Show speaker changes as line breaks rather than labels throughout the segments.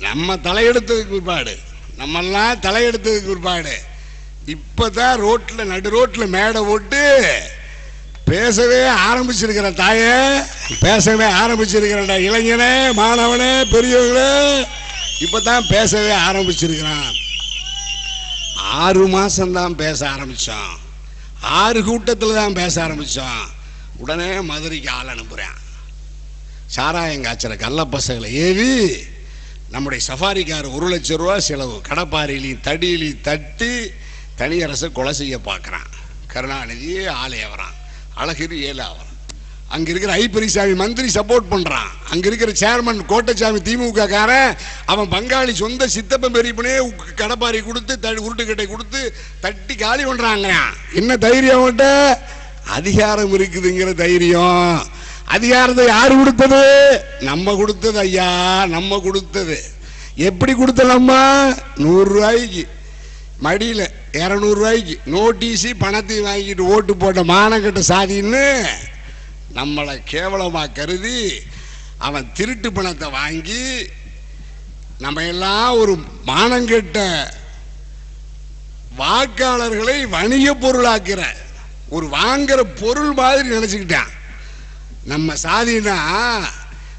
நம்ம தலையெடுத்ததுக்கு பிற்பாடு. நம்மெல்லாம் தலையெடுத்ததுக்கு பிற்பாடு. இப்பதான் ரோட்ல நடு ரோட்ல மேடை போட்டு பேசவே ஆரம்பிச்சிருக்கிற தாய பேசவே ஆரம்பிச்சிருக்கிறடா. இளைஞனே மாணவனே பெரியவங்களே இப்பதான் பேசவே ஆரம்பிச்சிருக்கிறான். ஆறு மாசம்தான் பேச ஆரம்பிச்சோம் ஆறு கூட்டத்தில் தான் பேச ஆரம்பிச்சோம் உடனே மதுரைக்கு ஆள் அனுப்புறேன். சாராயம் காய்ச்சற கள்ள பசங்களை ஏவி நம்முடைய சஃபாரிக்கார் ஒரு லட்சம் ரூபா செலவு. கடப்பாறையிலையும் தடியிலையும் தட்டி தனியரசை கொலை செய்ய பார்க்குறான். கருணாநிதி ஆலயவரான் அழகிரி ஏழு அங்கே இருக்கிற ஐப்பரிசாமி மந்திரி சப்போர்ட் பண்ணுறான் அங்கே இருக்கிற சேர்மன் கோட்டசாமி திமுக காரன் அவன் பங்காளி சொந்த சித்தப்பன் பெரியப்பனே உ- கடப்பாரி கொடுத்து தடி உருட்டுக்கட்டை கொடுத்து தட்டி காலி பண்ணுறாங்க என்ன தைரியம் அவன்கிட்ட? அதிகாரம் இருக்குதுங்கிற தைரியம். அதிகாரத்தை யாரு கொடுத்தது? நம்ம கொடுத்தது ஐயா நம்ம கொடுத்தது. எப்படி கொடுத்த நம்ம நூறு ரூபாய்க்கு. மடியில் இரநூறுவாய்க்கு நோட்டீஸு பணத்தையும் வாங்கிட்டு ஓட்டு போட்ட மானக்கட்ட சாதின்னு நம்மளை கேவலமா கருதி அவன் திருட்டு பணத்தை வாங்கி நம்ம எல்லாம் ஒரு மானங்கெட்ட வாக்காளர்களை வணிக பொருளாக்குற ஒரு வாங்குற பொருள் மாதிரி நினைச்சுக்கிட்டான். நம்ம சாதினா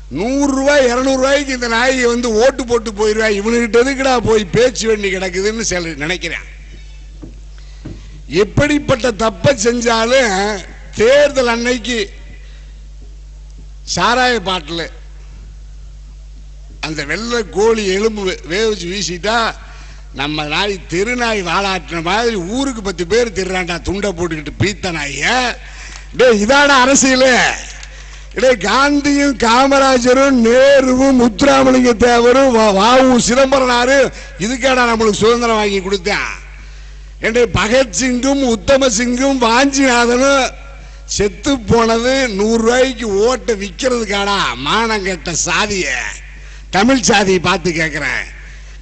நூறு ரூபாய் இருநூறு ரூபாய்க்கு இந்த நாயை வந்து ஓட்டு போட்டு போயிருவா. இவனுக்கிட்ட எதுக்குடா போய் பேச்சு வேண்டி கிடக்குதுன்னு சில நினைக்கிறேன். எப்படிப்பட்ட தப்பை செஞ்சாலும் தேர்தல் அன்னைக்கு சாராய பாட்டில் அந்த வெள்ளை கோழி எலும்பு வேவிச்சு வீசிட்டா நம்ம நாய் திருநாய் வாழாட்டின மாதிரி ஊருக்கு பத்து பேர் திருறாண்டா துண்டை போட்டுக்கிட்டு பீத்த நாய. டே இதான அரசியல். டேய் காந்தியும் காமராஜரும் நேருவும் முத்துராமலிங்க தேவரும் வா- வாவு சிதம்பரனாரு இதுக்கேடா நம்மளுக்கு சுதந்திரம் வாங்கி கொடுத்தேன் என்னுடைய பகத்சிங்கும் உத்தம சிங்கும் வாஞ்சிநாதனும் செத்து போனது நூறு ரூபாய்க்கு ஓட்டை விற்கிறதுக்காடா மானங்கெட்ட சாதிய. தமிழ் சாதியை பார்த்து கேட்குறேன்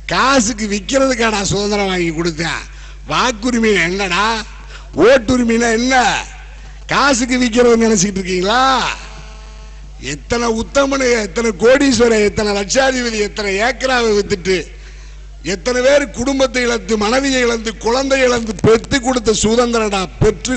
காசுக்கு விற்கிறதுக்காடா சுதந்திரம் வாங்கி கொடுத்தேன் வாக்குரிமை என்னடா? ஓட்டுரிமைனா என்ன? காசுக்கு விற்கிறது நினைச்சிட்டு இருக்கீங்களா? எத்தனை உத்தமனு எத்தனை கோடீஸ்வரர் எத்தனை லட்சாதிபதி எத்தனை ஏக்கராவை வித்துட்டு எத்தனை பேர் குடும்பத்தை இழந்து மனைவியை இழந்து குழந்தை இழந்து பெற்று கொடுத்த சுதந்திரடா பெற்று